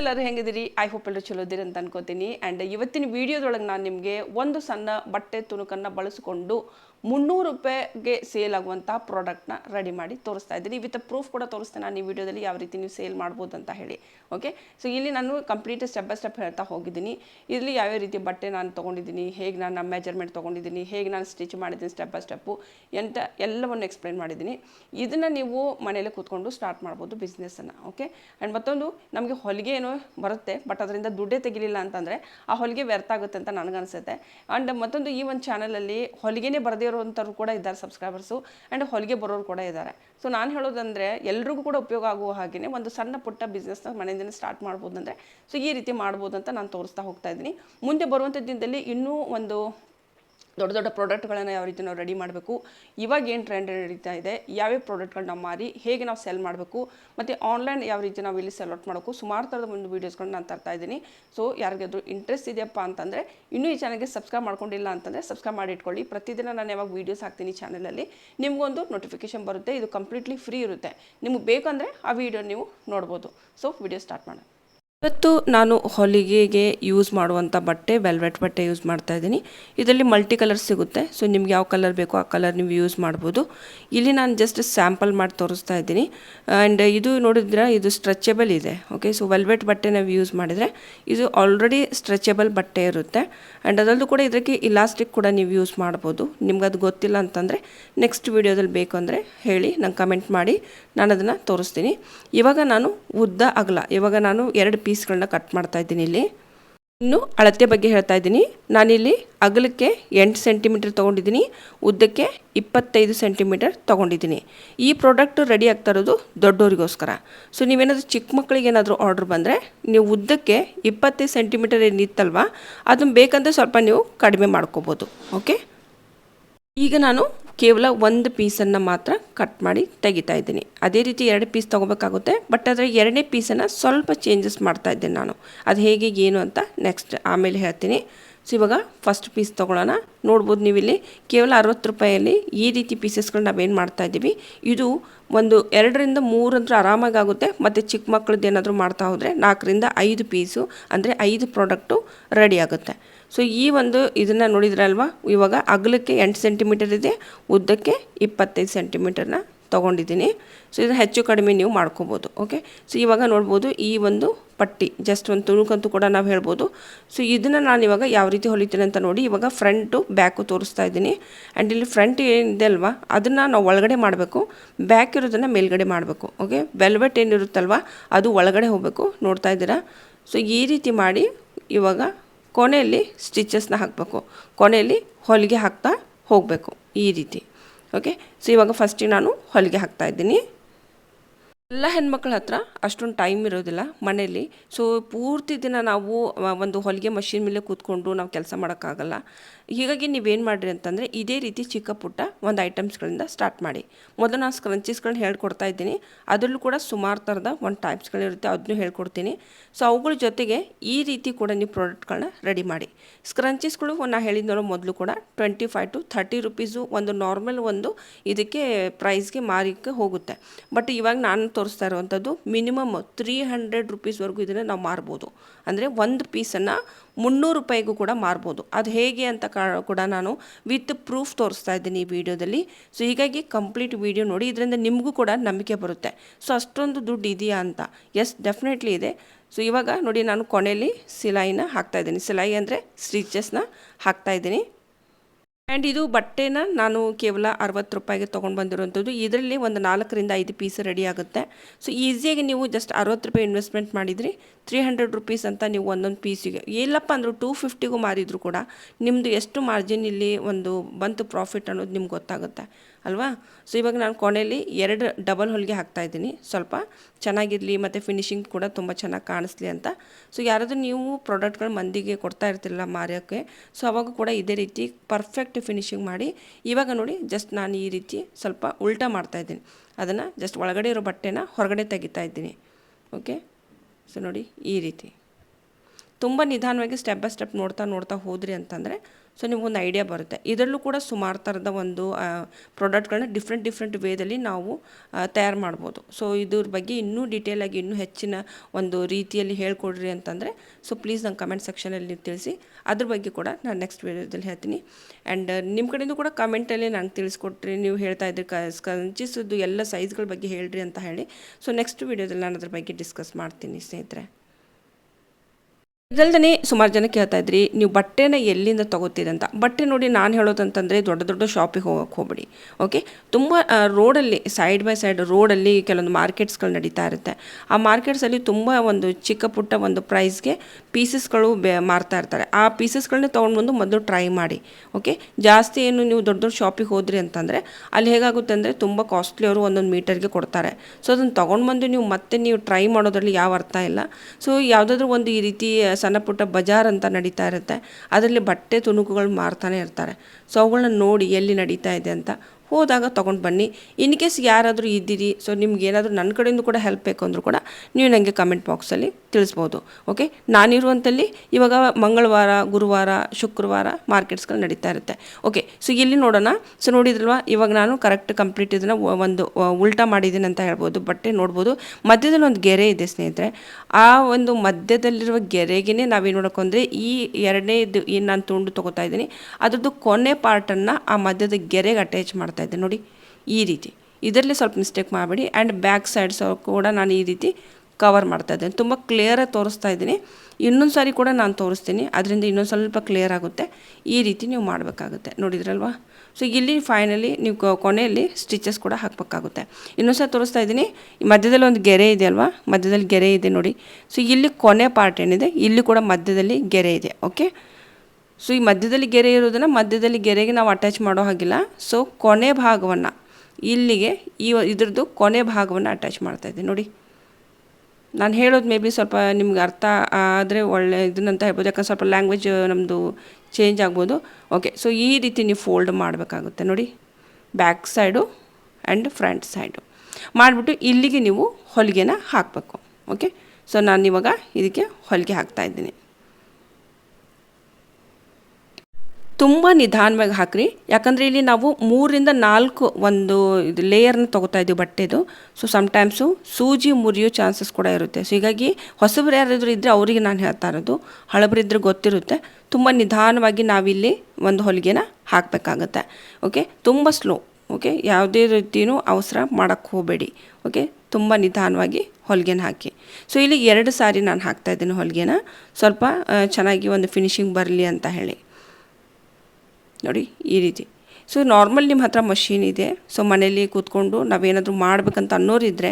ಎಲ್ಲರೂ ಹೆಂಗಿದ್ದೀರಿ? I hope ಎಲ್ಲರೂ ಚಲೋ ಇದ್ದೀರಿ ಅಂತ ಅನ್ಕೋತೀನಿ. ಆ್ಯಂಡ್ ಇವತ್ತಿನ ವಿಡಿಯೋದೊಳಗೆ ನಾನು ನಿಮಗೆ ಒಂದು ಸಣ್ಣ ಬಟ್ಟೆ ತುಣುಕನ್ನು ಬಳಸಿಕೊಂಡು ಮುನ್ನೂರು ರೂಪಾಯಿಗೆ ಸೇಲ್ ಆಗುವಂಥ ಪ್ರಾಡಕ್ಟ್ನ ರೆಡಿ ಮಾಡಿ ತೋರಿಸ್ತಾ ಇದ್ದೀನಿ. ವಿತ್ ಪ್ರೂಫ್ ಕೂಡ ತೋರಿಸ್ತೇನೆ ನಾನು ಈ ವಿಡಿಯೋದಲ್ಲಿ ಯಾವ ರೀತಿ ನೀವು ಸೇಲ್ ಮಾಡ್ಬೋದು ಅಂತ ಹೇಳಿ. ಓಕೆ ಸೊ ಇಲ್ಲಿ ನಾನು ಕಂಪ್ಲೀಟ್ ಸ್ಟೆಪ್ ಬೈ ಸ್ಟೆಪ್ ಹೇಳ್ತಾ ಹೋಗಿದ್ದೀನಿ. ಇಲ್ಲಿ ಯಾವ್ಯಾವ ರೀತಿ ಬಟ್ಟೆ ನಾನು ತೊಗೊಂಡಿದ್ದೀನಿ, ಹೇಗೆ ನಾನು ಮೆಜರ್ಮೆಂಟ್ ತೊಗೊಂಡಿದ್ದೀನಿ, ಹೇಗೆ ನಾನು ಸ್ಟಿಚ್ ಮಾಡಿದ್ದೀನಿ ಸ್ಟೆಪ್ ಬೈ ಸ್ಟೆಪ್ಪು ಎಂತ ಎಲ್ಲವನ್ನು ಎಕ್ಸ್ಪ್ಲೈನ್ ಮಾಡಿದ್ದೀನಿ. ಇದನ್ನು ನೀವು ಮನೇಲಿ ಕೂತ್ಕೊಂಡು ಸ್ಟಾರ್ಟ್ ಮಾಡ್ಬೋದು ಬಿಸ್ನೆಸ್ಸನ್ನು ಓಕೆ ಆ್ಯಂಡ್ ಮತ್ತೊಂದು, ನಮಗೆ ಹೊಲಿಗೆ ಏನೋ ಬರುತ್ತೆ ಬಟ್ ಅದರಿಂದ ದುಡ್ಡೇ ತೆಗಿಲಿಲ್ಲ ಅಂತಂದರೆ ಆ ಹೊಲಿಗೆ ವ್ಯರ್ಥ ಆಗುತ್ತೆ ಅಂತ ನನಗನ್ಸುತ್ತೆ. ಆ್ಯಂಡ್ ಮತ್ತೊಂದು, ಈ ಒಂದು ಚಾನಲಲ್ಲಿ ಹೊಲಿಗೆನೇ ಬರದೇ ಇರೋವಂಥವ್ರು ಕೂಡ ಇದ್ದಾರೆ ಸಬ್ಸ್ಕ್ರೈಬರ್ಸು ಆ್ಯಂಡ್ ಹೊಲಿಗೆ ಬರೋರು ಕೂಡ ಇದ್ದಾರೆ. ಸೊ ನಾನು ಹೇಳೋದಂದರೆ ಎಲ್ರಿಗೂ ಕೂಡ ಉಪಯೋಗ ಆಗುವ ಹಾಗೆಯೇ ಒಂದು ಸಣ್ಣ ಪುಟ್ಟ ಬಿಸ್ನೆಸ್ನ ಮನೆಯಿಂದಲೇ ಸ್ಟಾರ್ಟ್ ಮಾಡ್ಬೋದು ಅಂದರೆ ಸೊ ಈ ರೀತಿ ಮಾಡ್ಬೋದು ಅಂತ ನಾನು ತೋರಿಸ್ತಾ ಹೋಗ್ತಾ ಇದ್ದೀನಿ. ಮುಂದೆ ಬರುವಂಥ ದಿನದಲ್ಲಿ ಇನ್ನೂ ಒಂದು ದೊಡ್ಡ ದೊಡ್ಡ ಪ್ರಾಡಕ್ಟ್ಗಳನ್ನು ಯಾವ ರೀತಿ ನಾವು ರೆಡಿ ಮಾಡಬೇಕು, ಇವಾಗ ಏನು ಟ್ರೆಂಡ್ ನಡೀತಾ ಇದೆ, ಯಾವ್ಯಾವ ಪ್ರಾಡಕ್ಟ್ಗಳನ್ನ ಮಾರಿ, ಹೇಗೆ ನಾವು ಸೆಲ್ ಮಾಡಬೇಕು, ಮತ್ತು ಆನ್ಲೈನ್ ಯಾವ ರೀತಿ ನಾವು ಇಲ್ಲಿ ಸೆಲ್ ಔಟ್ ಮಾಡಬೇಕು, ಸುಮಾರು ಥರದ ಒಂದು ವೀಡಿಯೋಸ್ಗಳನ್ನ ನಾನು ತರ್ತಾ ಇದ್ದೀನಿ. ಸೊ ಯಾರಿಗಾದ್ರೂ ಇಂಟ್ರೆಸ್ಟ್ ಇದೆಯಪ್ಪ ಅಂತಂದರೆ, ಇನ್ನೂ ಈ ಚಾನಲ್ಗೆ ಸಬ್ಸ್ಕ್ರೈಬ್ ಮಾಡ್ಕೊಂಡಿಲ್ಲ ಅಂತಂದರೆ ಸಬ್ಸ್ಕ್ರೈಬ್ ಮಾಡಿ ಇಟ್ಕೊಳ್ಳಿ. ಪ್ರತಿದಿನ ನಾನು ಯಾವಾಗ ವೀಡಿಯೋಸ್ ಹಾಕ್ತೀನಿ ಚಾನಲಲ್ಲಿ ನಿಮಗೊಂದು ನೋಟಿಫಿಕೇಶನ್ ಬರುತ್ತೆ, ಇದು ಕಂಪ್ಲೀಟ್ಲಿ ಫ್ರೀ ಇರುತ್ತೆ. ನಿಮಗೆ ಬೇಕಂದರೆ ಆ ವಿಡಿಯೋ ನೀವು ನೋಡ್ಬೋದು. ಸೊ ವಿಡಿಯೋ ಸ್ಟಾರ್ಟ್ ಮಾಡೋಣ. ಇವತ್ತು ನಾನು ಹೊಲಿಗೆಗೆ ಯೂಸ್ ಮಾಡುವಂಥ ಬಟ್ಟೆ ವೆಲ್ವೆಟ್ ಬಟ್ಟೆ ಯೂಸ್ ಮಾಡ್ತಾ ಇದ್ದೀನಿ. ಇದರಲ್ಲಿ ಮಲ್ಟಿ ಕಲರ್ ಸಿಗುತ್ತೆ. ಸೊ ನಿಮ್ಗೆ ಯಾವ ಕಲರ್ ಬೇಕೋ ಆ ಕಲರ್ ನೀವು ಯೂಸ್ ಮಾಡ್ಬೋದು. ಇಲ್ಲಿ ನಾನು ಜಸ್ಟ್ ಸ್ಯಾಂಪಲ್ ಮಾಡಿ ತೋರಿಸ್ತಾ ಇದ್ದೀನಿ. ಆ್ಯಂಡ್ ಇದು ನೋಡಿದ್ರೆ ಇದು ಸ್ಟ್ರೆಚಬಲ್ ಇದೆ. ಓಕೆ ಸೊ ವೆಲ್ವೆಟ್ ಬಟ್ಟೆ ನಾವು ಯೂಸ್ ಮಾಡಿದರೆ ಇದು ಆಲ್ರೆಡಿ ಸ್ಟ್ರೆಚಬಲ್ ಬಟ್ಟೆ ಇರುತ್ತೆ. ಆ್ಯಂಡ್ ಅದರಲ್ಲೂ ಕೂಡ ಇದಕ್ಕೆ ಇಲಾಸ್ಟಿಕ್ ಕೂಡ ನೀವು ಯೂಸ್ ಮಾಡ್ಬೋದು. ನಿಮ್ಗೆ ಅದು ಗೊತ್ತಿಲ್ಲ ಅಂತಂದರೆ ನೆಕ್ಸ್ಟ್ ವೀಡಿಯೋದಲ್ಲಿ ಬೇಕು ಅಂದರೆ ಹೇಳಿ, ನಂಗೆ ಕಮೆಂಟ್ ಮಾಡಿ, ನಾನು ಅದನ್ನು ತೋರಿಸ್ತೀನಿ. ಇವಾಗ ನಾನು ಉದ್ದ ಅಗಲ. ಇವಾಗ ನಾನು ಎರಡು ಪೀಸ್ಗಳನ್ನ ಕಟ್ ಮಾಡ್ತಾ ಇದ್ದೀನಿ ಇಲ್ಲಿ. ಇನ್ನು ಅಳತೆ ಬಗ್ಗೆ ಹೇಳ್ತಾ ಇದ್ದೀನಿ. ನಾನಿಲ್ಲಿ ಅಗಲಕ್ಕೆ ಎಂಟು ಸೆಂಟಿಮೀಟರ್ ತೊಗೊಂಡಿದ್ದೀನಿ. ಉದ್ದಕ್ಕೆ ಇಪ್ಪತ್ತೈದು ಸೆಂಟಿಮೀಟರ್ ತೊಗೊಂಡಿದ್ದೀನಿ. ಈ ಪ್ರಾಡಕ್ಟ್ ರೆಡಿ ಆಗ್ತಾ ಇರೋದು ದೊಡ್ಡವರಿಗೋಸ್ಕರ ಸೊ ನೀವೇನಾದರೂ ಚಿಕ್ಕ ಮಕ್ಕಳಿಗೆ ಏನಾದರೂ ಆರ್ಡ್ರ್ ಬಂದರೆ, ನೀವು ಉದ್ದಕ್ಕೆ ಇಪ್ಪತ್ತೈದು ಸೆಂಟಿಮೀಟರ್ ಏನಿತ್ತಲ್ವ ಅದನ್ನು ಬೇಕಂದರೆ ಸ್ವಲ್ಪ ನೀವು ಕಡಿಮೆ ಮಾಡ್ಕೋಬೋದು. ಓಕೆ ಈಗ ನಾನು ಕೇವಲ ಒಂದು ಪೀಸನ್ನು ಮಾತ್ರ ಕಟ್ ಮಾಡಿ ತೆಗಿತಾ ಇದ್ದೀನಿ. ಅದೇ ರೀತಿ ಎರಡು ಪೀಸ್ ತೊಗೋಬೇಕಾಗುತ್ತೆ ಬಟ್ ಅದರ ಎರಡನೇ ಪೀಸನ್ನು ಸ್ವಲ್ಪ ಚೇಂಜಸ್ ಮಾಡ್ತಾ ಇದ್ದೀನಿ ನಾನು. ಅದು ಹೇಗೆ, ಏನು ಅಂತ ನೆಕ್ಸ್ಟ್ ಆಮೇಲೆ ಹೇಳ್ತೀನಿ. ಸೊ ಇವಾಗ ಫಸ್ಟ್ ಪೀಸ್ ತೊಗೊಳ್ಳೋಣ. ನೋಡ್ಬೋದು ನೀವಿಲ್ಲಿ ಕೇವಲ ಅರವತ್ತು ರೂಪಾಯಲ್ಲಿ ಈ ರೀತಿ ಪೀಸಸ್ಗಳು ನಾವೇನು ಮಾಡ್ತಾ ಇದ್ದೀವಿ. ಇದು ಒಂದು ಎರಡರಿಂದ ಮೂರಂತೂ ಆರಾಮಾಗಿ ಆಗುತ್ತೆ, ಮತ್ತು ಚಿಕ್ಕ ಮಕ್ಕಳದ್ದು ಏನಾದರೂ ಮಾಡ್ತಾ ಹೋದರೆ ನಾಲ್ಕರಿಂದ ಐದು ಪೀಸು ಅಂದರೆ ಐದು ಪ್ರಾಡಕ್ಟು ರೆಡಿ ಆಗುತ್ತೆ. ಸೊ ಈ ಒಂದು ಇದನ್ನು ನೋಡಿದ್ರಲ್ವ? ಇವಾಗ ಅಗಲಕ್ಕೆ ಎಂಟು ಸೆಂಟಿಮೀಟರ್ ಇದೆ, ಉದ್ದಕ್ಕೆ ಇಪ್ಪತ್ತೈದು ಸೆಂಟಿಮೀಟರ್ನ ತೊಗೊಂಡಿದ್ದೀನಿ. ಸೊ ಇದನ್ನು ಹೆಚ್ಚು ಕಡಿಮೆ ನೀವು ಮಾಡ್ಕೋಬೋದು ಓಕೆ ಸೊ ಇವಾಗ ನೋಡ್ಬೋದು ಈ ಒಂದು ಪಟ್ಟಿ ಜಸ್ಟ್ ಒಂದು ತುಣುಕಂತೂ ಕೂಡ ನಾವು ಹೇಳ್ಬೋದು. ಸೊ ಇದನ್ನು ನಾನು ಇವಾಗ ಯಾವ ರೀತಿ ಹೊಲಿತೀನಿ ಅಂತ ನೋಡಿ, ಇವಾಗ ಫ್ರಂಟು ಬ್ಯಾಕು ತೋರಿಸ್ತಾ ಇದ್ದೀನಿ. ಆ್ಯಂಡ್ ಇಲ್ಲಿ ಫ್ರಂಟ್ ಏನಿದೆ ಅಲ್ವಾ, ಅದನ್ನು ನಾವು ಒಳಗಡೆ ಮಾಡಬೇಕು ಬ್ಯಾಕ್ ಇರೋದನ್ನು ಮೇಲ್ಗಡೆ ಮಾಡಬೇಕು ಓಕೆ ವೆಲ್ವೆಟ್ ಏನಿರುತ್ತಲ್ವ, ಅದು ಒಳಗಡೆ ಹೋಗಬೇಕು, ನೋಡ್ತಾ ಇದ್ದೀರಾ? ಸೊ ಈ ರೀತಿ ಮಾಡಿ ಇವಾಗ ಕೊನೆಯಲ್ಲಿ ಸ್ಟಿಚಸ್ನ ಹಾಕಬೇಕು. ಕೊನೆಯಲ್ಲಿ ಹೊಲಿಗೆ ಹಾಕ್ತಾ ಹೋಗಬೇಕು ಈ ರೀತಿ. ಓಕೆ ಸೊ ಇವಾಗ ಫಸ್ಟಿಗೆ ನಾನು ಹೊಲಿಗೆ ಹಾಕ್ತಾ ಇದ್ದೀನಿ. ಎಲ್ಲ ಹೆಣ್ಮಕ್ಳ ಹತ್ರ ಅಷ್ಟೊಂದು ಟೈಮ್ ಇರೋದಿಲ್ಲ ಮನೆಯಲ್ಲಿ. ಸೊ ಪೂರ್ತಿ ದಿನ ನಾವು ಒಂದು ಹೊಲಿಗೆ ಮಷಿನ್ ಮೇಲೆ ಕೂತ್ಕೊಂಡು ನಾವು ಕೆಲಸ ಮಾಡೋಕ್ಕಾಗಲ್ಲ. ಹೀಗಾಗಿ ನೀವೇನು ಮಾಡಿರಿ ಅಂತಂದರೆ ಇದೇ ರೀತಿ ಚಿಕ್ಕ ಪುಟ್ಟ ಒಂದು ಐಟಮ್ಸ್ಗಳಿಂದ ಸ್ಟಾರ್ಟ್ ಮಾಡಿ. ಮೊದಲು ನಾನು ಸ್ಕ್ರಂಚೀಸ್ಗಳನ್ನ ಹೇಳ್ಕೊಡ್ತಾ ಇದ್ದೀನಿ. ಅದರಲ್ಲೂ ಕೂಡ ಸುಮಾರು ಥರದ ಒಂದು ಟೈಪ್ಸ್ಗಳಿರುತ್ತೆ ಅದನ್ನು ಹೇಳ್ಕೊಡ್ತೀನಿ. ಸೊ ಅವುಗಳ ಜೊತೆಗೆ ಈ ರೀತಿ ಕೂಡ ನೀವು ಪ್ರಾಡಕ್ಟ್ಗಳನ್ನ ರೆಡಿ ಮಾಡಿ. ಸ್ಕ್ರಂಚೀಸ್ಗಳು ನಾನು ಹೇಳಿದ್ನಲ್ಲ ಮೊದಲು ಕೂಡ twenty five to thirty rupees ಒಂದು ನಾರ್ಮಲ್ ಒಂದು ಇದಕ್ಕೆ ಪ್ರೈಸ್ಗೆ ಮಾರಿಕ್ಕೆ ಹೋಗುತ್ತೆ. ಬಟ್ ಇವಾಗ ನಾನು ತೋರಿಸ್ತಾ ಇರುವಂಥದ್ದು ಮಿನಿಮಮ್ ತ್ರೀ ಹಂಡ್ರೆಡ್ ರುಪೀಸ್ವರೆಗೂ ಇದನ್ನು ನಾವು ಮಾರ್ಬೋದು. ಅಂದರೆ ಒಂದು ಪೀಸನ್ನು ಮುನ್ನೂರು ರೂಪಾಯಿಗೂ ಕೂಡ ಮಾರ್ಬೋದು. ಅದು ಹೇಗೆ ಅಂತ ಕೂಡ ನಾನು ವಿತ್ ಪ್ರೂಫ್ ತೋರಿಸ್ತಾ ಇದ್ದೀನಿ ಈ ವಿಡಿಯೋದಲ್ಲಿ. ಸೊ, ಹೀಗಾಗಿ ಕಂಪ್ಲೀಟ್ ವಿಡಿಯೋ ನೋಡಿ, ಇದರಿಂದ ನಿಮಗೂ ಕೂಡ ನಂಬಿಕೆ ಬರುತ್ತೆ. ಸೊ, ಅಷ್ಟೊಂದು ದುಡ್ಡು ಇದೆಯಾ ಅಂತ. ಎಸ್ ಡೆಫಿನೆಟ್ಲಿ ಇದೆ. ಸೊ, ಇವಾಗ ನೋಡಿ, ನಾನು ಕೊನೆಯಲ್ಲಿ ಸಿಲಾಯಿನ ಹಾಕ್ತಾ ಇದ್ದೀನಿ. ಸಿಲಾಯಿ ಅಂದರೆ ಸ್ಟಿಚಸ್ನ ಹಾಕ್ತಾ ಇದ್ದೀನಿ. ಆ್ಯಂಡ್ ಇದು ಬಟ್ಟೆನ ನಾನು ಕೇವಲ ಅರವತ್ತು ರೂಪಾಯಿಗೆ ತೊಗೊಂಡು ಬಂದಿರುವಂಥದ್ದು. ಇದರಲ್ಲಿ ಒಂದು ನಾಲ್ಕರಿಂದ ಐದು ಪೀಸ್ ರೆಡಿ ಆಗುತ್ತೆ. ಸೊ ಈಸಿಯಾಗಿ ನೀವು ಜಸ್ಟ್ ಅರವತ್ತು ರೂಪಾಯಿ ಇನ್ವೆಸ್ಟ್ಮೆಂಟ್ ಮಾಡಿದ್ರಿ. ತ್ರೀ ಹಂಡ್ರೆಡ್ ರುಪೀಸ್ ಅಂತ ನೀವು ಒಂದೊಂದು ಪೀಸಿಗೆ ಇಲ್ಲಪ್ಪ ಅಂದರೂ ಟೂ ಫಿಫ್ಟಿಗೂ ಮಾರಿದ್ರು ಕೂಡ ನಿಮ್ಮದು ಎಷ್ಟು ಮಾರ್ಜಿನ್ ಇಲ್ಲಿ ಒಂದು ಬಂತು ಪ್ರಾಫಿಟ್ ಅನ್ನೋದು ನಿಮ್ಗೆ ಗೊತ್ತಾಗುತ್ತೆ. ಅಲ್ವಾ? ಸೊ ಇವಾಗ ನಾನು ಕೊನೆಯಲ್ಲಿ ಎರಡು ಡಬಲ್ ಹೊಲಿಗೆ ಹಾಕ್ತಾ ಇದ್ದೀನಿ. ಸ್ವಲ್ಪ ಚೆನ್ನಾಗಿರಲಿ ಮತ್ತು ಫಿನಿಶಿಂಗ್ ಕೂಡ ತುಂಬ ಚೆನ್ನಾಗಿ ಕಾಣಿಸ್ಲಿ ಅಂತ. ಸೊ ಯಾರಾದರೂ ನೀವು ಪ್ರಾಡಕ್ಟ್ಗಳು ಮಂದಿಗೆ ಕೊಡ್ತಾ ಇರ್ತಿಲ್ಲ ಮಾರೋಕ್ಕೆ. ಸೊ ಅವಾಗ ಕೂಡ ಇದೇ ರೀತಿ ಪರ್ಫೆಕ್ಟ್ ಫಿನಿಶಿಂಗ್ ಮಾಡಿ. ಇವಾಗ ನೋಡಿ ಜಸ್ಟ್ ನಾನು ಈ ರೀತಿ ಸ್ವಲ್ಪ ಉಲ್ಟಾ ಮಾಡ್ತಾ ಇದ್ದೀನಿ. ಅದನ್ನು ಜಸ್ಟ್ ಒಳಗಡೆ ಇರೋ ಬಟ್ಟೆನ ಹೊರಗಡೆ ತೆಗಿತಾ ಇದ್ದೀನಿ. ಓಕೆ ಸೊ ನೋಡಿ ಈ ರೀತಿ. ತುಂಬ ನಿಧಾನವಾಗಿ ಸ್ಟೆಪ್ ಬೈ ಸ್ಟೆಪ್ ನೋಡ್ತಾ ನೋಡ್ತಾ ಹೋದ್ರಿ ಅಂತಂದರೆ ಸೊ ನಿಮಗೊಂದು ಐಡಿಯಾ ಬರುತ್ತೆ. ಇದರಲ್ಲೂ ಕೂಡ ಸುಮಾರು ಥರದ ಒಂದು ಪ್ರಾಡಕ್ಟ್ಗಳನ್ನ ಡಿಫ್ರೆಂಟ್ ಡಿಫ್ರೆಂಟ್ ವೇದಲ್ಲಿ ನಾವು ತಯಾರು ಮಾಡ್ಬೋದು. ಸೊ ಇದ್ರ ಬಗ್ಗೆ ಇನ್ನೂ ಡೀಟೇಲಾಗಿ ಇನ್ನೂ ಹೆಚ್ಚಿನ ಒಂದು ರೀತಿಯಲ್ಲಿ ಹೇಳ್ಕೊಡ್ರಿ ಅಂತಂದರೆ ಸೊ ಪ್ಲೀಸ್ ನಂಗೆ ಕಮೆಂಟ್ ಸೆಕ್ಷನಲ್ಲಿ ನೀವು ತಿಳಿಸಿ. ಅದ್ರ ಬಗ್ಗೆ ಕೂಡ ನಾನು ನೆಕ್ಸ್ಟ್ ವೀಡಿಯೋದಲ್ಲಿ ಹೇಳ್ತೀನಿ. ಆ್ಯಂಡ್ ನಿಮ್ಮ ಕಡೆಯಿಂದ ಕೂಡ ಕಮೆಂಟಲ್ಲಿ ನಂಗೆ ತಿಳಿಸ್ಕೊಟ್ರಿ ನೀವು ಹೇಳ್ತಾ ಇದ್ರಿ ಕಂಚಿಸೋದು ಎಲ್ಲ ಸೈಜ್ಗಳ ಬಗ್ಗೆ ಹೇಳ್ರಿ ಅಂತ ಹೇಳಿ. ಸೊ ನೆಕ್ಸ್ಟ್ ವೀಡಿಯೋದಲ್ಲಿ ನಾನು ಅದ್ರ ಬಗ್ಗೆ ಡಿಸ್ಕಸ್ ಮಾಡ್ತೀನಿ ಸ್ನೇಹಿತರೆ. ಇದಲ್ದೇ ಸುಮಾರು ಜನ ಕೇಳ್ತಾ ಇದ್ರಿ, ನೀವು ಬಟ್ಟೆನ ಎಲ್ಲಿಂದ ತಗೋತೀರಿ ಅಂತ. ಬಟ್ಟೆ ನೋಡಿ ನಾನು ಹೇಳೋದಂತಂದರೆ ದೊಡ್ಡ ದೊಡ್ಡ ಶಾಪಿಗೆ ಹೋಗೋಕೆ ಹೋಗ್ಬಿಡಿ ಓಕೆ ತುಂಬ ರೋಡಲ್ಲಿ ಸೈಡ್ ಬೈ ಸೈಡ್ ರೋಡಲ್ಲಿ ಕೆಲವೊಂದು ಮಾರ್ಕೆಟ್ಸ್ಗಳು ನಡೀತಾ ಇರುತ್ತೆ. ಆ ಮಾರ್ಕೆಟ್ಸಲ್ಲಿ ತುಂಬ ಒಂದು ಚಿಕ್ಕ ಪುಟ್ಟ ಒಂದು ಪ್ರೈಸ್ಗೆ ಪೀಸಸ್ಗಳು ಬೆ, ಮಾರ್ತಾ ಇರ್ತಾರೆ. ಆ ಪೀಸಸ್ಗಳನ್ನ ತೊಗೊಂಡು ಬಂದು ಮೊದಲು ಟ್ರೈ ಮಾಡಿ ಓಕೆ ಜಾಸ್ತಿ ಏನು ನೀವು ದೊಡ್ಡ ದೊಡ್ಡ ಶಾಪಿಗೆ ಹೋದ್ರಿ ಅಂತಂದರೆ, ಅಲ್ಲಿ ಹೇಗಾಗುತ್ತೆ ಅಂದರೆ ತುಂಬ ಕಾಸ್ಟ್ಲಿ ಅವರು ಒಂದೊಂದು ಮೀಟರ್ಗೆ ಕೊಡ್ತಾರೆ. ಸೊ ಅದನ್ನು ತೊಗೊಂಡು ಬಂದು ನೀವು ಮತ್ತೆ ನೀವು ಟ್ರೈ ಮಾಡೋದ್ರಲ್ಲಿ ಯಾವ ಅರ್ಥ ಇಲ್ಲ. ಸೊ ಯಾವುದಾದ್ರೂ ಒಂದು ಈ ರೀತಿ ಸಣ್ಣ ಪುಟ್ಟ ಬಜಾರ್ ಅಂತ ನಡೀತಾ ಇರುತ್ತೆ. ಅದರಲ್ಲಿ ಬಟ್ಟೆ ತುಣುಕುಗಳು ಮಾರ್ತಾನೆ ಇರ್ತಾರೆ. ಸೊ ಅವುಗಳನ್ನ ನೋಡಿ ಎಲ್ಲಿ ನಡೀತಾ ಇದೆ ಅಂತ ಹೋದಾಗ ತೊಗೊಂಡು ಬನ್ನಿ. ಇನ್ ಕೇಸ್ ಯಾರಾದರೂ ಇದ್ದೀರಿ ಸೊ ನಿಮ್ಗೆ ಏನಾದರೂ ನನ್ನ ಕಡೆಯಿಂದ ಕೂಡ ಹೆಲ್ಪ್ ಬೇಕು ಅಂದರೂ ಕೂಡ ನೀವು ನನಗೆ ಕಮೆಂಟ್ ಬಾಕ್ಸಲ್ಲಿ ತಿಳಿಸ್ಬೋದು ಓಕೆ ನಾನಿರುವಂಥಲ್ಲಿ ಇವಾಗ ಮಂಗಳವಾರ, ಗುರುವಾರ, ಶುಕ್ರವಾರ ಮಾರ್ಕೆಟ್ಸ್ಗಳು ನಡೀತಾ ಇರುತ್ತೆ ಓಕೆ ಸೊ ಇಲ್ಲಿ ನೋಡೋಣ. ಸೊ ನೋಡಿದ್ರಲ್ವಾ, ಇವಾಗ ನಾನು ಕರೆಕ್ಟ್ ಕಂಪ್ಲೀಟ್ ಇದನ್ನು ಒಂದು ಉಲ್ಟಾ ಮಾಡಿದ್ದೀನಿ ಅಂತ ಹೇಳ್ಬೋದು ಬಟ್ಟೆ ನೋಡ್ಬೋದು. ಮಧ್ಯದಲ್ಲಿ ಒಂದು ಗೆರೆ ಇದೆ ಸ್ನೇಹಿತರೆ. ಆ ಒಂದು ಮಧ್ಯದಲ್ಲಿರುವ ಗೆರೆಗೇ ನಾವೇನು ನೋಡೋಕೆ ಅಂದರೆ ಈ ಎರಡನೇದು ಏನು ನಾನು ತುಂಡು ತೊಗೋತಾ ಇದ್ದೀನಿ. ಅದರದ್ದು ಕೊನೆ ಪಾರ್ಟನ್ನು ಆ ಮಧ್ಯದ ಗೆರೆಗೆ ಅಟ್ಯಾಚ್ ಮಾಡ್ತಾ ಇದ್ದೆ. ನೋಡಿ, ಈ ರೀತಿ. ಇದರಲ್ಲಿ ಸ್ವಲ್ಪ ಮಿಸ್ಟೇಕ್ ಮಾಡಬೇಡಿ. ಆ್ಯಂಡ್ ಬ್ಯಾಕ್ ಸೈಡ್ಸ್ ಕೂಡ ನಾನು ಈ ರೀತಿ ಕವರ್ ಮಾಡ್ತಾ ಇದ್ದೇನೆ. ತುಂಬ ಕ್ಲಿಯರಾಗಿ ತೋರಿಸ್ತಾ ಇದ್ದೀನಿ. ಇನ್ನೊಂದು ಸಾರಿ ಕೂಡ ನಾನು ತೋರಿಸ್ತೀನಿ. ಅದರಿಂದ ಇನ್ನೊಂದು ಸ್ವಲ್ಪ ಕ್ಲಿಯರ್ ಆಗುತ್ತೆ. ಈ ರೀತಿ ನೀವು ಮಾಡಬೇಕಾಗುತ್ತೆ. ನೋಡಿದ್ರಲ್ವಾ ಸೊ ಇಲ್ಲಿ ಫೈನಲಿ ನೀವು ಕೊನೆಯಲ್ಲಿ ಸ್ಟಿಚಸ್ ಕೂಡ ಹಾಕಬೇಕಾಗುತ್ತೆ. ಇನ್ನೊಂದು ಸಾರಿ ತೋರಿಸ್ತಾ ಇದ್ದೀನಿ. ಮಧ್ಯದಲ್ಲಿ ಒಂದು ಗೆರೆ ಇದೆ ಅಲ್ವಾ? ಮಧ್ಯದಲ್ಲಿ ಗೆರೆ ಇದೆ ನೋಡಿ. ಸೊ ಇಲ್ಲಿ ಕೊನೆ ಪಾರ್ಟ್ ಏನಿದೆ? ಇಲ್ಲಿ ಕೂಡ ಮಧ್ಯದಲ್ಲಿ ಗೆರೆ ಇದೆ. ಓಕೆ ಸೊ ಈ ಮಧ್ಯದಲ್ಲಿ ಗೆರೆ ಇರೋದನ್ನು ಮಧ್ಯದಲ್ಲಿ ಗೆರೆಗೆ ನಾವು ಅಟ್ಯಾಚ್ ಮಾಡೋ ಹಾಗಿಲ್ಲ. ಸೊ ಕೊನೆ ಭಾಗವನ್ನು ಇಲ್ಲಿಗೆ ಈ ಇದ್ರದ್ದು ಕೊನೆ ಭಾಗವನ್ನು ಅಟ್ಯಾಚ್ ಮಾಡ್ತಾ ಇದ್ದೀನಿ ನೋಡಿ. ನಾನು ಹೇಳೋದು ಮೇ ಬಿ ಸ್ವಲ್ಪ ನಿಮ್ಗೆ ಅರ್ಥ ಆದರೆ ಒಳ್ಳೆ ಇದನ್ನಂತ ಹೇಳ್ಬೋದು. ಯಾಕಂದ್ರೆ ಸ್ವಲ್ಪ ಲ್ಯಾಂಗ್ವೇಜ್ ನಮ್ಮದು ಚೇಂಜ್ ಆಗ್ಬೋದು. ಓಕೆ ಸೊ ಈ ರೀತಿ ನೀವು ಫೋಲ್ಡ್ ಮಾಡಬೇಕಾಗುತ್ತೆ. ನೋಡಿ. Back side and front side ಮಾಡಿಬಿಟ್ಟು ಇಲ್ಲಿಗೆ ನೀವು ಹೊಲಿಗೆನ ಹಾಕಬೇಕು. ಓಕೆ ಸೊ ನಾನು ಇವಾಗ ಇದಕ್ಕೆ ಹೊಲಿಗೆ ಹಾಕ್ತಾಯಿದ್ದೀನಿ ತುಂಬ ನಿಧಾನವಾಗಿ ಹಾಕ್ರಿ. ಯಾಕಂದರೆ ಇಲ್ಲಿ ನಾವು ಮೂರಿಂದ ನಾಲ್ಕು ಒಂದು ಇದು ಲೇಯರ್ನ ತೊಗೋತಾ ಇದ್ದೀವಿ ಬಟ್ಟೆದು. ಸೊ ಸಮ್ಟೈಮ್ಸು ಸೂಜಿ, ಮುರಿಯೋ ಚಾನ್ಸಸ್ ಕೂಡ ಇರುತ್ತೆ. ಸೊ ಹೀಗಾಗಿ ಹೊಸಬ್ರು ಯಾರಾದರೂ ಇದ್ದರೆ ಅವರಿಗೆ ನಾನು ಹೇಳ್ತಾ ಇರೋದು. ಹಳಬರಿದ್ರೆ ಗೊತ್ತಿರುತ್ತೆ. ತುಂಬ ನಿಧಾನವಾಗಿ ನಾವಿಲ್ಲಿ ಒಂದು ಹೊಲಿಗೆನ ಹಾಕಬೇಕಾಗತ್ತೆ. ಓಕೆ ತುಂಬ ಸ್ಲೋ ಓಕೆ ಯಾವುದೇ ರೀತಿಯೂ ಅವಸರ ಮಾಡೋಕ್ಕೆ ಹೋಗಬೇಡಿ. ಓಕೆ ತುಂಬ ನಿಧಾನವಾಗಿ ಹೊಲಿಗೆನ ಹಾಕಿ. ಸೊ ಇಲ್ಲಿ ಎರಡು ಸಾರಿ ನಾನು ಹಾಕ್ತಾಯಿದ್ದೀನಿ ಹೊಲಿಗೆನ. ಸ್ವಲ್ಪ ಚೆನ್ನಾಗಿ ಒಂದು ಫಿನಿಶಿಂಗ್ ಬರಲಿ ಅಂತ ಹೇಳಿ. ನೋಡಿ, ಈ ರೀತಿ. ಸೊ ನಾರ್ಮಲ್ ನಿಮ್ಮ ಹತ್ರ ಮಷೀನ್ ಇದೆ. ಸೊ ಮನೇಲಿ ಕೂತ್ಕೊಂಡು ನಾವೇನಾದರೂ ಮಾಡಬೇಕಂತ ಅನ್ನೋರಿದ್ದರೆ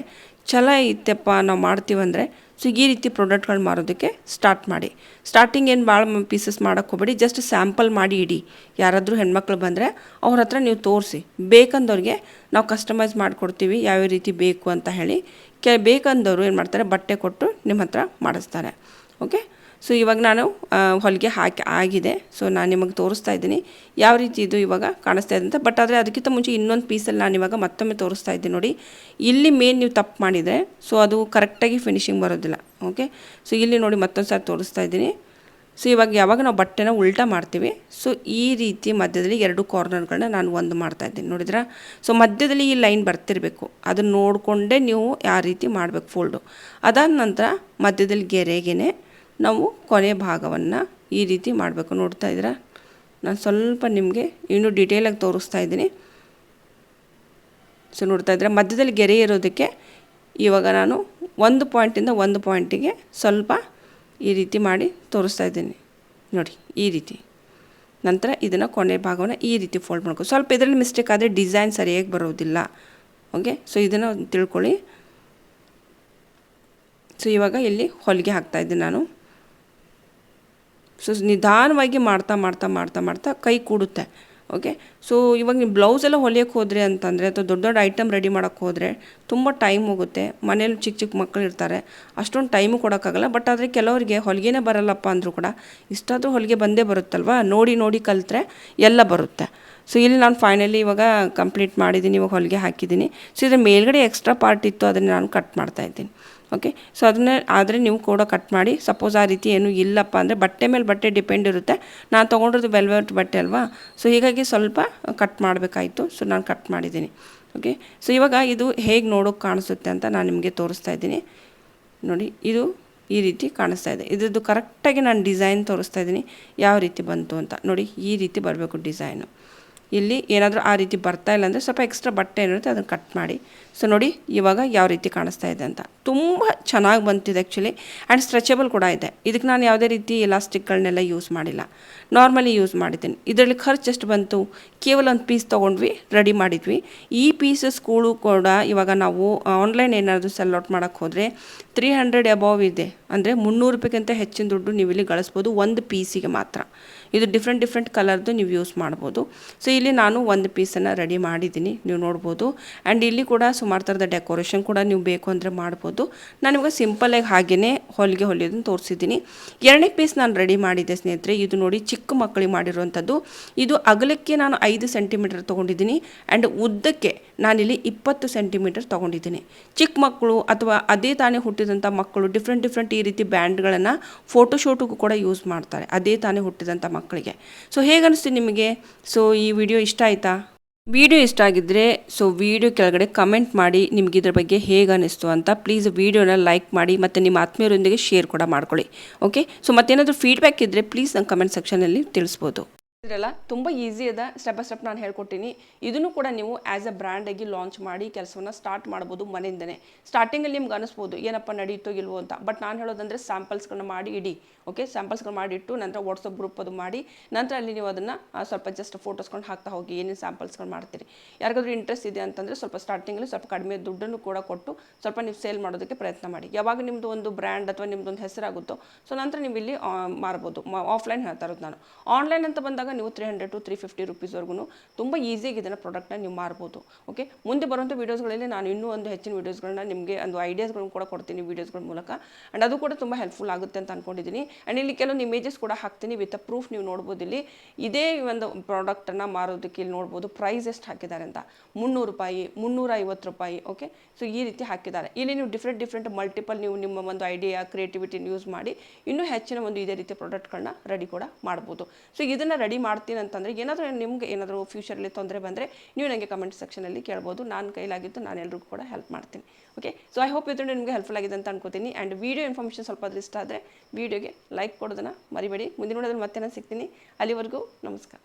ಛಲ ಇತ್ತಪ್ಪ ನಾವು ಮಾಡ್ತೀವಂದರೆ ಸೊ ಈ ರೀತಿ ಪ್ರಾಡಕ್ಟ್ಗಳು ಮಾರೋದಕ್ಕೆ ಸ್ಟಾರ್ಟ್ ಮಾಡಿ. ಸ್ಟಾರ್ಟಿಂಗ್ ಏನು ಭಾಳ ಪೀಸಸ್ ಮಾಡೋಕ್ಕೆ ಹೋಗ್ಬೇಡಿ. ಜಸ್ಟ್ ಸ್ಯಾಂಪಲ್ ಮಾಡಿ ಇಡಿ. ಯಾರಾದರೂ ಹೆಣ್ಮಕ್ಳು ಬಂದರೆ, ಅವ್ರ ಹತ್ರ ನೀವು ತೋರಿಸಿ. ಬೇಕಂದವ್ರಿಗೆ ನಾವು ಕಸ್ಟಮೈಸ್ ಮಾಡಿಕೊಡ್ತೀವಿ ಯಾವ್ಯಾವ ರೀತಿ ಬೇಕು ಅಂತ ಹೇಳಿ. ಕೆ, ಬೇಕಂದವರು ಏನು ಮಾಡ್ತಾರೆ, ಬಟ್ಟೆ ಕೊಟ್ಟು ನಿಮ್ಮ ಹತ್ರ ಮಾಡಿಸ್ತಾರೆ. ಓಕೆ ಸೊ ಇವಾಗ ನಾನು ಹೊಲಿಗೆ ಹಾಕಿ, ಆಗಿದೆ. ಸೊ ನಾನು ನಿಮಗೆ ತೋರಿಸ್ತಾ ಇದ್ದೀನಿ. ಯಾವ ರೀತಿ ಇದು ಇವಾಗ ಕಾಣಿಸ್ತಾ ಇದೆ ಅಂತ. ಬಟ್ ಆದರೆ ಅದಕ್ಕಿಂತ ಮುಂಚೆ ಇನ್ನೊಂದು ಪೀಸಲ್ಲಿ ನಾನು ಇವಾಗ ಮತ್ತೊಮ್ಮೆ ತೋರಿಸ್ತಾ ಇದ್ದೀನಿ ನೋಡಿ. ಇಲ್ಲಿ ಮೇನ್ ನೀವು ತಪ್ಪು ಮಾಡಿದರೆ ಸೊ ಅದು ಕರೆಕ್ಟಾಗಿ ಫಿನಿಶಿಂಗ್ ಬರೋದಿಲ್ಲ. ಓಕೆ ಸೊ ಇಲ್ಲಿ ನೋಡಿ ಮತ್ತೊಂದು ಸಾರಿ ತೋರಿಸ್ತಾ ಇದ್ದೀನಿ. ಸೊ ಇವಾಗ ಯಾವಾಗ ನಾವು ಬಟ್ಟೆನ ಉಲ್ಟಾ ಮಾಡ್ತೀವಿ ಸೊ ಈ ರೀತಿ ಮಧ್ಯದಲ್ಲಿ ಎರಡು ಕಾರ್ನರ್ಗಳನ್ನ ನಾನು ಒಂದು ಮಾಡ್ತಾ ಇದ್ದೀನಿ. ನೋಡಿದ್ರಾ? ಸೊ ಮಧ್ಯದಲ್ಲಿ ಈ ಲೈನ್ ಬರ್ತಿರಬೇಕು. ಅದನ್ನು ನೋಡಿಕೊಂಡೇ ನೀವು ಯಾವ ರೀತಿ ಮಾಡಬೇಕು ಫೋಲ್ಡು ಅದಾದ ನಂತರ ಮಧ್ಯದಲ್ಲಿ ಗೆರೆಗೇ ನಾವು ಕೊನೆ ಭಾಗವನ್ನು ಈ ರೀತಿ ಮಾಡಬೇಕು. ನೋಡ್ತಾ ಇದ್ದೀರಾ? ನಾನು ಸ್ವಲ್ಪ ನಿಮಗೆ ಇನ್ನೂ ಡೀಟೇಲಾಗಿ ತೋರಿಸ್ತಾ ಇದ್ದೀನಿ. ಸೊ ನೋಡ್ತಾ ಇದ್ದರೆ? ಮಧ್ಯದಲ್ಲಿ ಗೆರೆ ಇರೋದಕ್ಕೆ ಇವಾಗ ನಾನು ಒಂದು ಪಾಯಿಂಟಿಂದ ಒಂದು ಪಾಯಿಂಟಿಗೆ ಸ್ವಲ್ಪ ಈ ರೀತಿ ಮಾಡಿ ತೋರಿಸ್ತಾ ಇದ್ದೀನಿ. ನೋಡಿ, ಈ ರೀತಿ. ನಂತರ ಇದನ್ನು ಕೊನೆ ಭಾಗವನ್ನು ಈ ರೀತಿ ಫೋಲ್ಡ್ ಮಾಡ್ಕೊ. ಸ್ವಲ್ಪ ಇದರಲ್ಲಿ ಮಿಸ್ಟೇಕ್ ಆದರೆ ಡಿಸೈನ್ ಸರಿಯಾಗಿ ಬರೋದಿಲ್ಲ. ಓಕೆ ಸೊ ಇದನ್ನು ತಿಳ್ಕೊಳ್ಳಿ. ಸೊ ಇವಾಗ ಇಲ್ಲಿ ಹೊಲಿಗೆ ಹಾಕ್ತಾಯಿದ್ದೀನಿ ನಾನು. ಸೊ ನಿಧಾನವಾಗಿ ಮಾಡ್ತಾ ಮಾಡ್ತಾ ಮಾಡ್ತಾ ಮಾಡ್ತಾ ಕೈ ಕೂಡುತ್ತೆ. ಓಕೆ ಸೊ ಇವಾಗ ನೀವು ಬ್ಲೌಸ್ ಎಲ್ಲ ಹೊಲಿಯೋಕ್ಕೆ ಹೋದರೆ ಅಂತಂದರೆ ಅಥವಾ ದೊಡ್ಡ ದೊಡ್ಡ ಐಟಮ್ ರೆಡಿ ಮಾಡೋಕ್ಕೆ ಹೋದರೆ ತುಂಬ ಟೈಮ್ ಹೋಗುತ್ತೆ. ಮನೇಲಿ ಚಿಕ್ಕ ಚಿಕ್ಕ ಮಕ್ಕಳು ಇರ್ತಾರೆ. ಅಷ್ಟೊಂದು ಟೈಮು ಕೊಡೋಕ್ಕಾಗಲ್ಲ. ಬಟ್ ಆದರೆ ಕೆಲವರಿಗೆ ಹೊಲಿಗೆನೇ ಬರಲ್ಲಪ್ಪ ಅಂದರೂ ಕೂಡ ಇಷ್ಟಾದರೂ ಹೊಲಿಗೆ ಬಂದೇ ಬರುತ್ತಲ್ವ? ನೋಡಿ ನೋಡಿ ಕಲಿತ್ರೆ ಎಲ್ಲ ಬರುತ್ತೆ. ಸೊ ಇಲ್ಲಿ ನಾನು ಫೈನಲಿ ಇವಾಗ ಕಂಪ್ಲೀಟ್ ಮಾಡಿದ್ದೀನಿ ಇವಾಗ ಹೊಲಿಗೆ ಹಾಕಿದ್ದೀನಿ ಸೊ ಇದ್ರ ಮೇಲ್ಗಡೆ ಎಕ್ಸ್ಟ್ರಾ ಪಾರ್ಟ್ ಇತ್ತು, ಅದನ್ನು ನಾನು ಕಟ್ ಮಾಡ್ತಾ ಇದ್ದೀನಿ. ಓಕೆ ಸೊ ಅದನ್ನ ಆದರೆ ನೀವು ಕೂಡ ಕಟ್ ಮಾಡಿ ಸಪೋಸ್ ಆ ರೀತಿ ಏನೂ ಇಲ್ಲಪ್ಪ ಅಂದರೆ ಬಟ್ಟೆ ಮೇಲೆ ಬಟ್ಟೆ ಡಿಪೆಂಡ್ ಇರುತ್ತೆ. ನಾನು ತೊಗೊಂಡಿರೋದು ವೆಲ್ವೆಟ್ ಬಟ್ಟೆ ಅಲ್ವಾ? ಸೊ ಹೀಗಾಗಿ ಸ್ವಲ್ಪ ಕಟ್ ಮಾಡಬೇಕಾಯಿತು. ಸೊ ನಾನು ಕಟ್ ಮಾಡಿದ್ದೀನಿ. ಓಕೆ ಸೊ ಇವಾಗ ಇದು ಹೇಗೆ ನೋಡೋಕೆ ಕಾಣಿಸುತ್ತೆ ಅಂತ ನಾನು ನಿಮಗೆ ತೋರಿಸ್ತಾ ಇದ್ದೀನಿ. ನೋಡಿ, ಇದು ಈ ರೀತಿ ಕಾಣಿಸ್ತಾ ಇದೆ. ಇದ್ರದ್ದು ಕರೆಕ್ಟಾಗಿ ನಾನು ಡಿಸೈನ್ ತೋರಿಸ್ತಾ ಇದ್ದೀನಿ. ಯಾವ ರೀತಿ ಬಂತು ಅಂತ. ನೋಡಿ, ಈ ರೀತಿ ಬರಬೇಕು ಡಿಸೈನು ಇಲ್ಲಿ ಏನಾದರೂ ಆ ರೀತಿ ಬರ್ತಾ ಇಲ್ಲ ಅಂದರೆ ಸ್ವಲ್ಪ ಎಕ್ಸ್ಟ್ರಾ ಬಟ್ಟೆ ಏನಿರುತ್ತೆ ಅದನ್ನು ಕಟ್ ಮಾಡಿ. ಸೊ ನೋಡಿ ಇವಾಗ ಯಾವ ರೀತಿ ಕಾಣಿಸ್ತಾ ಇದೆ ಅಂತ. ತುಂಬ ಚೆನ್ನಾಗಿ ಬಂತಿದೆ ಆ್ಯಕ್ಚುಲಿ ಆ್ಯಂಡ್ ಸ್ಟ್ರೆಚಬಲ್ ಕೂಡ ಇದೆ. ಇದಕ್ಕೆ ನಾನು ಯಾವುದೇ ರೀತಿ ಎಲಾಸ್ಟಿಕ್ಗಳನ್ನೆಲ್ಲ ಯೂಸ್ ಮಾಡಿಲ್ಲ. ನಾರ್ಮಲಿ ಯೂಸ್ ಮಾಡಿದ್ದೀನಿ. ಇದರಲ್ಲಿ ಖರ್ಚು ಎಷ್ಟು ಬಂತು. ಕೇವಲ ಒಂದು ಪೀಸ್ ತೊಗೊಂಡ್ವಿ ರೆಡಿ ಮಾಡಿದ್ವಿ. ಈ ಪೀಸಸ್ ಕೂಡ ಕೂಡ ಇವಾಗ ನಾವು ಆನ್ಲೈನ್ ಏನಾದರೂ ಸೆಲ್ ಔಟ್ ಮಾಡೋಕ್ಕೆ ಹೋದರೆ ತ್ರೀ ಹಂಡ್ರೆಡ್ ಅಬೌವ್ ಇದೆ. ಅಂದರೆ ಮುನ್ನೂರು ರೂಪಾಯಿಗಿಂತ ಹೆಚ್ಚಿನ ದುಡ್ಡು ನೀವು ಇಲ್ಲಿ ಗಳಿಸ್ಬೋದು ಒಂದು ಪೀಸಿಗೆ ಮಾತ್ರ. ಇದು ಡಿಫ್ರೆಂಟ್ ಡಿಫ್ರೆಂಟ್ ಕಲರ್ದು ನೀವು ಯೂಸ್ ಮಾಡ್ಬೋದು. ಸೊ ಇಲ್ಲಿ ನಾನು ಒಂದು ಪೀಸನ್ನು ರೆಡಿ ಮಾಡಿದ್ದೀನಿ. ನೀವು ನೋಡ್ಬೋದು. ಆ್ಯಂಡ್ ಇಲ್ಲಿ ಕೂಡ ಸುಮಾರು ಥರದ ಡೆಕೋರೇಷನ್ ಕೂಡ ನೀವು ಬೇಕು ಅಂದರೆ ಮಾಡ್ಬೋದು. ನಾನು ಇವಾಗ ಸಿಂಪಲಾಗಿ ಹಾಗೆಯೇ ಹೊಲಿಗೆ ಹೊಲಿಯೋದನ್ನು ತೋರಿಸಿದ್ದೀನಿ. ಎರಡನೇ ಪೀಸ್ ನಾನು ರೆಡಿ ಮಾಡಿದ್ದೆ ಸ್ನೇಹಿತರೆ, ಇದು ನೋಡಿ ಚಿಕ್ಕ ಮಕ್ಕಳಿಗೆ ಮಾಡಿರುವಂಥದ್ದು. ಇದು ಅಗಲಕ್ಕೆ ನಾನು ಐದು ಸೆಂಟಿಮೀಟರ್ ತೊಗೊಂಡಿದ್ದೀನಿ ಆ್ಯಂಡ್ ಉದ್ದಕ್ಕೆ ನಾನಿಲ್ಲಿ ಇಪ್ಪತ್ತು ಸೆಂಟಿಮೀಟರ್ ತೊಗೊಂಡಿದ್ದೀನಿ. ಚಿಕ್ಕ ಮಕ್ಕಳು ಅಥವಾ ಅದೇ ತಾನೇ ಹುಟ್ಟಿದಂಥ ಮಕ್ಕಳು ಡಿಫ್ರೆಂಟ್ ಡಿಫ್ರೆಂಟ್ ಈ ರೀತಿ ಬ್ಯಾಂಡ್ಗಳನ್ನು ಫೋಟೋಶೂಟಿಗೂ ಕೂಡ ಯೂಸ್ ಮಾಡ್ತಾರೆ. ಅದೇ ತಾನೇ ಹುಟ್ಟಿದಂಥ ಮಕ್ಕಳಿಗೆ. ಸೊ ಹೇಗನ್ನಿಸ್ತು ನಿಮಗೆ? ಸೊ ಈ ವಿಡಿಯೋ ಇಷ್ಟ ಆಯಿತಾ? ವಿಡಿಯೋ ಇಷ್ಟ ಆಗಿದ್ದರೆ ಸೊ ವಿಡಿಯೋ ಕೆಳಗಡೆ ಕಮೆಂಟ್ ಮಾಡಿ ನಿಮ್ಗೆ ಇದ್ರ ಬಗ್ಗೆ ಹೇಗೆ ಅನ್ನಿಸ್ತು ಅಂತ ಪ್ಲೀಸ್ ವಿಡಿಯೋನ ಲೈಕ್ ಮಾಡಿ ಮತ್ತು ನಿಮ್ಮ ಆತ್ಮೀಯರೊಂದಿಗೆ ಶೇರ್ ಕೂಡ ಮಾಡ್ಕೊಳ್ಳಿ. ಓಕೆ ಸೊ ಮತ್ತೇನಾದರೂ ಫೀಡ್ಬ್ಯಾಕ್ ಇದ್ದರೆ ಪ್ಲೀಸ್ ನಂಗೆ ಕಮೆಂಟ್ ಸೆಕ್ಷನಲ್ಲಿ ತಿಳಿಸ್ಬೋದು. ಇದ್ರಲ್ಲ, ತುಂಬ ಈಸಿ ಅದ. ಸ್ಟೆಪ್ ಬೈ ಸ್ಟೆಪ್ ನಾನು ಹೇಳ್ಕೊಟ್ಟಿನಿ ಇದನ್ನು ಕೂಡ ನೀವು ಆ್ಯಸ್ ಅ ಬ್ರ್ಯಾಂಡಾಗಿ ಲಾಂಚ್ ಮಾಡಿ ಕೆಲಸವನ್ನು ಸ್ಟಾರ್ಟ್ ಮಾಡ್ಬೋದು ಮನೆಯಿಂದನೇ. ಸ್ಟಾರ್ಟಿಂಗಲ್ಲಿ ನಿಮ್ಗೆ ಅನಿಸ್ಬೋದು, ಏನಪ್ಪ ನಡೀತೋ ಇಲ್ವೋ ಅಂತ. ಬಟ್ ನಾನು ಹೇಳೋದಂದರೆ ಸ್ಯಾಂಪಲ್ಸ್ಗಳನ್ನ ಮಾಡಿ ಇಡಿ ಓಕೆ ಸ್ಯಾಂಪಲ್ಸ್ಗಳು ಮಾಡಿಟ್ಟು ನಂತರ ವಾಟ್ಸಪ್ ಗ್ರೂಪ್ ಅದು ಮಾಡಿ, ನಂತರ ಅಲ್ಲಿ ನೀವು ಅದನ್ನು ಸ್ವಲ್ಪ ಜಸ್ಟ್ ಫೋಟೋಸ್ಕೊಂಡು ಹಾಕ್ತಾ ಹೋಗಿ, ಏನೇನು ಸ್ಯಾಂಪಲ್ಸ್ಗಳು ಮಾಡ್ತೀರಿ. ಯಾರಿಗಾದ್ರೂ ಇಂಟ್ರೆಸ್ಟ್ ಇದೆ ಅಂತಂದರೆ ಸ್ವಲ್ಪ ಸ್ಟಾರ್ಟಿಂಗಲ್ಲಿ ಸ್ವಲ್ಪ ಕಡಿಮೆ ದುಡ್ಡನ್ನು ಕೂಡ ಕೊಟ್ಟು ಸ್ವಲ್ಪ ನೀವು ಸೇಲ್ ಮಾಡೋದಕ್ಕೆ ಪ್ರಯತ್ನ ಮಾಡಿ. ಯಾವಾಗ ನಿಮ್ಮದು ಒಂದು ಬ್ರ್ಯಾಂಡ್ ಅಥವಾ ನಿಮ್ಮದೊಂದು ಹೆಸರಾಗುತ್ತೋ ಸೊ ನಂತರ ನೀವು ಇಲ್ಲಿ ಮಾರ್ಬೋದು. ಆಫ್ಲೈನ್ ಹೇಳ್ತಾ ಇರೋದು ನಾನು. ಆನ್ಲೈನ್ ಅಂತ ಬಂದಾಗ ನೀವು three hundred to three fifty ರುಪೀಸ್ವರೆಗೂ ತುಂಬ ಈಸಿಯಾಗಿ ಇದನ್ನು ಪ್ರಾಡಕ್ಟ್ನ ನೀವು ಮಾರ್ಬೋದು. ಓಕೆ ಮುಂದೆ ಬರುವಂಥ ವೀಡಿಯೋಸ್ಗಳಲ್ಲಿ ನಾನು ಇನ್ನೂ ಒಂದು ಹೆಚ್ಚಿನ ವೀಡಿಯೋಸ್ಗಳನ್ನ ನಿಮಗೆ ಒಂದು ಐಡಿಯಾಸ್ಗಳನ್ನು ಕೂಡ ಕೊಡ್ತೀನಿ ವೀಡಿಯೋಸ್ಗಳ ಮೂಲಕ. ಆ್ಯಂಡ್ ಅದು ಕೂಡ ತುಂಬ ಹೆಲ್ಪ್ಫುಲ್ ಆಗುತ್ತೆ ಅಂತ ಅಂದ್ಕೊಂಡಿದ್ದೀನಿ ಆ್ಯಂಡ್ ಇಲ್ಲಿ ಕೆಲವೊಂದು ಇಮೇಜಸ್ ಕೂಡ ಹಾಕ್ತೀನಿ ವಿತ್ ಅ ಪ್ರೂಫ್ ನೀವು ನೋಡ್ಬೋದು ಇಲ್ಲಿ. ಇದೇ ಒಂದು ಪ್ರಾಡಕ್ಟನ್ನು ಮಾರೋದಕ್ಕೆ ಇಲ್ಲಿ ನೋಡ್ಬೋದು. ಪ್ರೈಸ್ ಎಷ್ಟು ಹಾಕಿದ್ದಾರೆ ಅಂತ. ಮುನ್ನೂರು ರೂಪಾಯಿ, ಮುನ್ನೂರ ಐವತ್ತು ರೂಪಾಯಿ ಓಕೆ ಸೊ ಈ ರೀತಿ ಹಾಕಿದ್ದಾರೆ. ಇಲ್ಲಿ ನೀವು ಡಿಫ್ರೆಂಟ್ ಡಿಫ್ರೆಂಟ್ ಮಲ್ಟಿಪಲ್ ನೀವು ನಿಮ್ಮ ಒಂದು ಐಡಿಯಾ ಕ್ರಿಯೇಟಿವಿಟಿನ ಯೂಸ್ ಮಾಡಿ ಇನ್ನೂ ಹೆಚ್ಚಿನ ಒಂದು ಇದೇ ರೀತಿಯ ಪ್ರಾಡಕ್ಟ್ಗಳನ್ನ ರೆಡಿ ಕೂಡ ಮಾಡ್ಬೋದು. ಸೊ ಇದನ್ನು ರೆಡಿ ಮಾಡ್ತೀನಿ ಅಂತಂದರೆ ಏನಾದರೂ ನಿಮ್ಗೆ ಏನಾದರೂ ಫ್ಯೂಚರಲ್ಲಿ ತೊಂದರೆ ಬಂದರೆ ನೀವು ನನಗೆ ಕಮೆಂಟ್ ಸೆಕ್ಷನಲ್ಲಿ ಕೇಳ್ಬೋದು. ನಾನು ಕೈಲಾಗಿದ್ದು ನಾನು ಎಲ್ರಿಗೂ ಕೂಡ ಹೆಲ್ಪ್ ಮಾಡ್ತೀನಿ. ಓಕೆ ಸೊ ಐ ಹೋಪ್ ಇದ್ರೆ ನಿಮಗೆ ಹೆಲ್ಪ್ಫುಲ್ ಆಗಿದೆ ಅಂತ ಅನ್ಕೋತೀನಿ. ಆ್ಯಂಡ್ ವೀಡಿಯೋ ಇನ್ಫಾರ್ಮೇಷನ್ ಸ್ವಲ್ಪ ಅದ್ರ ಇಷ್ಟ ಆದರೆ ವೀಡಿಯೋಗೆ ಲೈಕ್ ಕೊಡೋದನ್ನು ಮರಿಬೇಡಿ. ಮುಂದಿನ ನೋಡೋದ್ರೆ ಮತ್ತೆ ನಾನು ಸಿಗ್ತೀನಿ. ಅಲ್ಲಿವರೆಗೂ ನಮಸ್ಕಾರ.